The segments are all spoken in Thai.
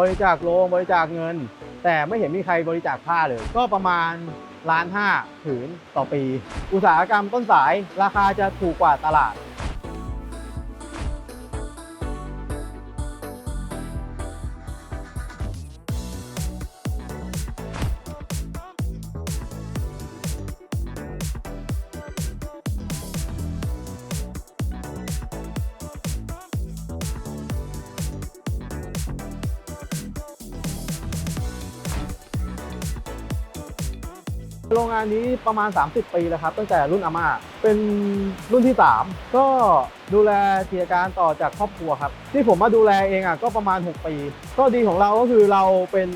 บริจาคโลงบริจาคเงิน แต่ไม่เห็นมีใครบริจาคผ้าเลย ก็ประมาณล้านห้าผืนต่อปี อุตสาหกรรมต้นสายราคาจะถูกกว่าตลาด โรงงานนี้ประมาณ 30 ปีแล้วครับ ตั้งแต่รุ่นอาม่าเป็นรุ่นที่ 3 ก็ดูแลกิจการต่อจากครอบครัวครับ ที่ผมมาดูแลเองอะก็ประมาณ 6 ปีก็ดีของเราก็คือเราเป็น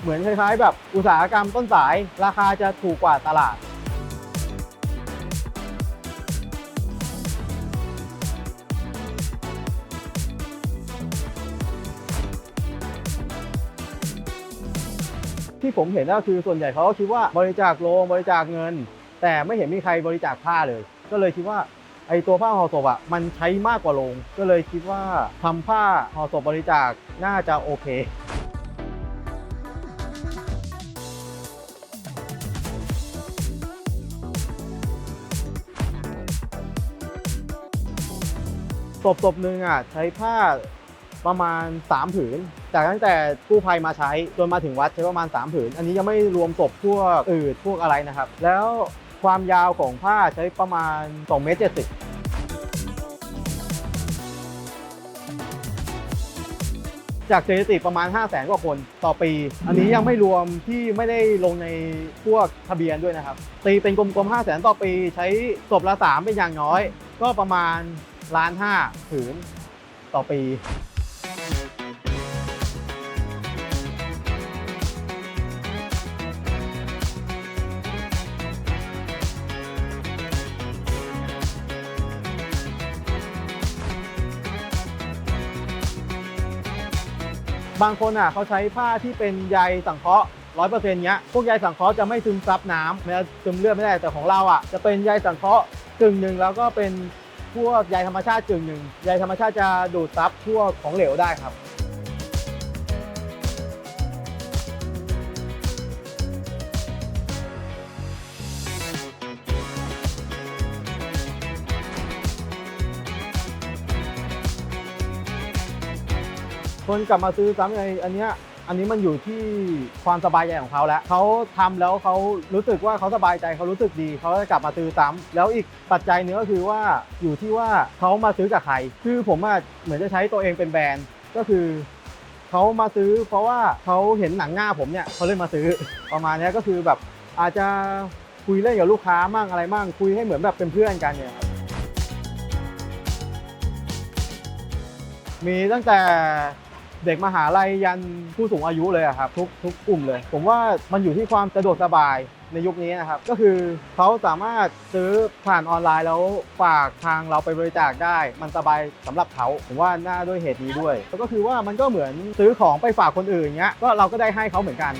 เหมือนคล้ายๆ แบบอุตสาหกรรมต้นสาย ราคาจะถูกกว่าตลาด ที่ผมเห็นก็คือส่วนใหญ่เขาก็คิดว่าบริจาคโลงบริจาคเงิน แต่ไม่เห็นมีใครบริจาคผ้าเลย ก็เลยคิดว่าไอตัวผ้าห่อศพอะมันใช้มากกว่าโลงก็เลยคิดว่าทำผ้าห่อศพบริจาคน่าจะโอเคศพศพหนึ่งอะใช้ผ้าประมาณ 3 ผืน จากตั้งแต่กู้ภัยมาใช้จนมาถึงวัดใช้ประมาณ 3 ผืน อันนี้ยังไม่รวมศพพวกอืดพวกอะไรนะครับ แล้วความยาวของผ้าใช้ประมาณ2เมตร70จากสถิติประมาณ 5 0 0แสนกว่าคนต่อปี อันนี้ยังไม่รวมที่ไม่ได้ลงในพวกทะเบียนด้วยนะครับ ตีเป็นกลมๆ 5 0 0แสนต่อปี ใช้ศพละ3เป็นอย่างน้อย ก็ประมาณล้านห้าผืนต่อปี บางคนอะเขาใช้ผ้าที่เป็นใยสังเคราะห์ร้อยเปอร์เซ็นต์เนี้ยพวกใยสังเคราะห์จะไม่ซึมซับน้ำไม่ซึมเลือดไม่ได้แต่ของเราอะจะเป็นใยสังเคราะห์กึ่งหนึ่งแล้วก็เป็นพวกใยธรรมชาติกึ่งหนึ่งใยธรรมชาติจะดูดซับพวกของเหลวได้ครับ คนกลับมาซื้อซ้ำในอันเนี้ยอันนี้มันอยู่ที่ความสบายใจของเขาแล้วเขาทำแล้วเขารู้สึกว่าเขาสบายใจเขารู้สึกดีเขาจะกลับมาซื้อซ้ำแล้วอีกปัจจัยหนึงก็คือว่าอยู่ที่ว่าเขามาซื้อกับใคร คือผมอะเหมือนจะใช้ตัวเองเป็นแบรนด์ก็คือเขามาซื้อ เพราะว่าเขาเห็นหนังหน้าผมเนี่ยเขาเลยมาซื้อประมาณนี้ก็คือแบบอาจจะคุยเล่นกับลูกค้ามั่งอะไรมั่งคุยให้เหมือนแบบเป็นเพื่อนกันเนี่ยครับมีตั้งแต่ เด็กมหาลัยยันผู้สูงอายุเลยอะครับทุกทุกกลุ่มเลย ผมว่ามันอยู่ที่ความสะดวกสบายในยุคนี้นะครับก็คือเขาสามารถซื้อผ่านออนไลน์แล้วฝากทางเราไปบริจาคได้ มันสบายสำหรับเขาผมว่าน่าด้วยเหตุนี้ด้วยแล้วก็คือว่ามันก็เหมือนซื้อของไปฝากคนอื่นเงี้ยก็เราก็ได้ให้เขาเหมือนกัน